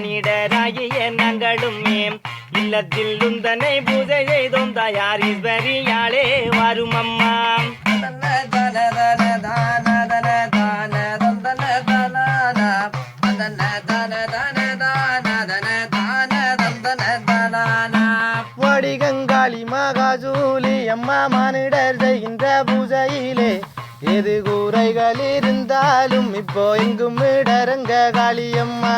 மானிடராகிய நாங்களும் ஏம். இல்லத்தில் உந்தனை பூஜை செய்தோம் தயார் ஈஸ்வரியாளே வரும் அம்மா எது கூரைகள் இருந்தாலும் இப்போ எங்கும் இடரங்க காளியம்மா.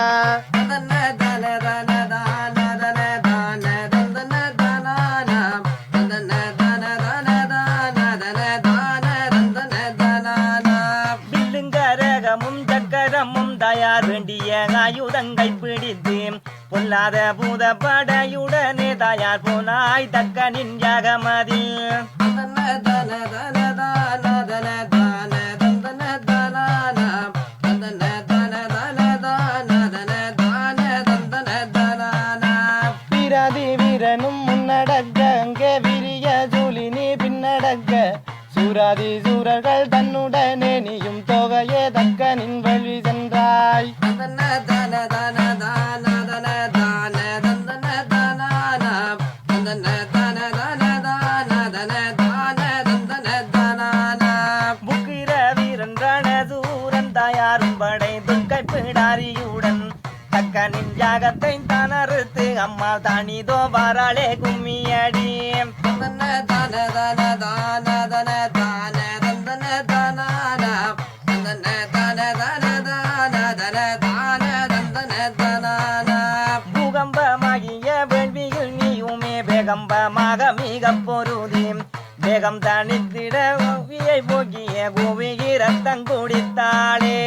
வில்லுங்கரகமும் தயார் வேண்டிய ஆயுதங்கள் பிடித்து பொல்லாத பூத படையுடனே தயார் போனாய் தக்க தக்கனின் யாகமதில் ஜாதி வீரனும் முன்னடக்க அங்கே விரிய ஜூலினி பின்னடக்க. சூராதி சூரர்கள் தன்னுடனே நீயும் தொகையே தக்க நின் வழி சென்றாய். புக்கிர வீரன் ரணசூரன் தயாரும் படை துக்கை பிடாரியுடன் தக்கனின் யாகத்தை தனறுத்து அம்மா தானிதோ வாராளே கும்மியடி. பூகம்பமாகிய வேள்வியில் நீயுமே பேகம்பமாக மிக பொருதி. வேகம் தனித்திட ஓவியை போகிய கோவிகி ரத்தம் குடித்தாளே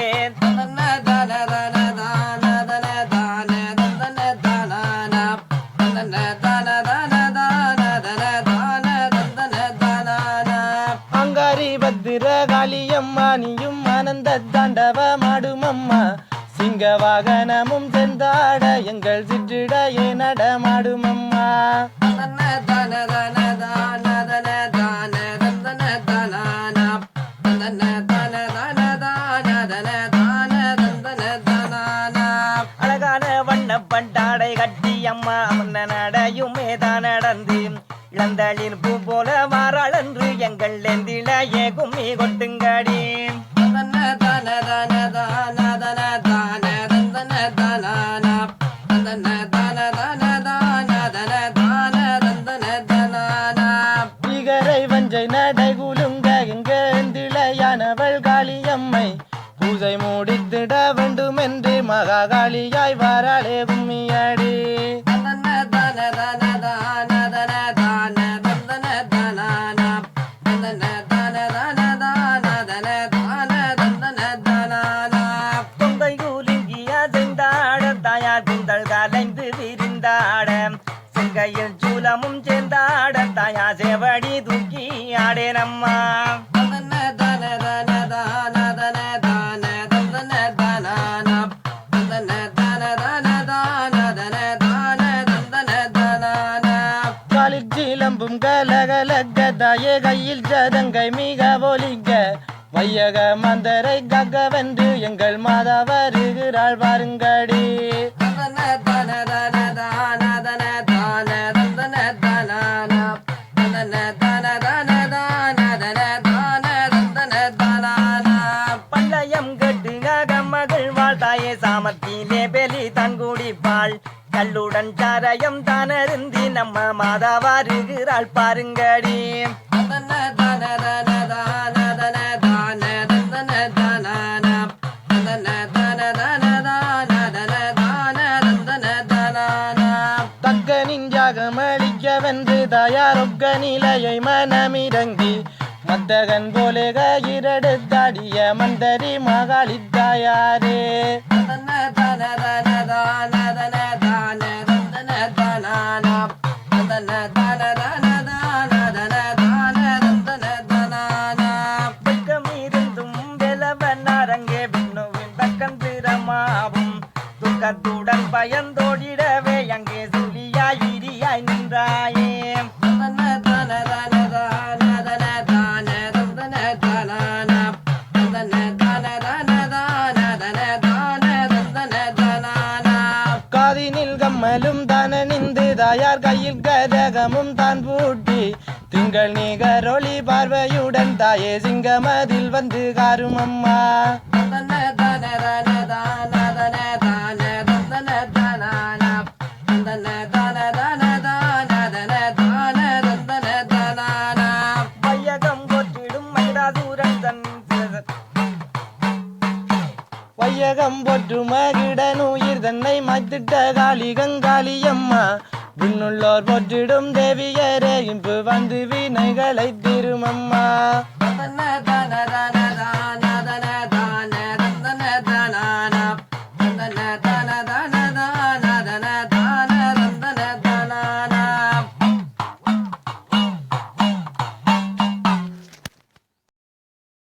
அங்காரி பத்திர காளியம்மா நீயும் ஆனந்த தாண்டவ மாடுமம்மா. சிங்க வாகனமும் சென்றாட எங்கள் சிற்றிடையே நடமாடுமம்மா. இளந்தளிர் பூ போல மாறாளன்று எங்கள் எந்திளையே கும்மி கொட்டுங்கடி. நடை குலுங்க எங்க காளியம்மை. பூஜை மூடித்திட வேண்டும் என்று மகாகாளியாய் வாராளே கும்மியாடி கலைந்து விரிந்தாட சிங்கையில் சூலமும் சேர்ந்தாட தாயா சேவடி தூக்கி ஆடேனம்மா. காலிச்சிலம்பும் கலகலக்க தாயே கையில் ஜதங்கை மிக ஒலிக்க வையக மந்தரை கக்க வந்து எங்கள் மாதா வருகிறாள் பாருங்கடி சாமத்திலே பெலி தன் குடிப்பாள் கல்லுடன் சாரையம் தானருந்தி நம்ம மாதா வருகிறாள் ஜாகமளிக்க வென்று தயாரொக்க நிலையை மனமிறங்கி மத்தகன் போலே கயிரெடுத்தாடிய மந்தரி மகாளி தாயாரே. பக்கம் தினமும் தான் பூட்டி திங்கள் நிகரொளி பார்வையுடன் தாயே சிங்கமதில் வந்து காரும் அம்மா. வையகம் போற்றிடும் போற்று மகிடன் உயிர் தன்னை மத்திட்ட காளி கங்காளி அம்மா. விண்ணுள்ளோர் போற்றிடும் தேவியரே இன்பு வந்து வினைகளை திருமம்மா.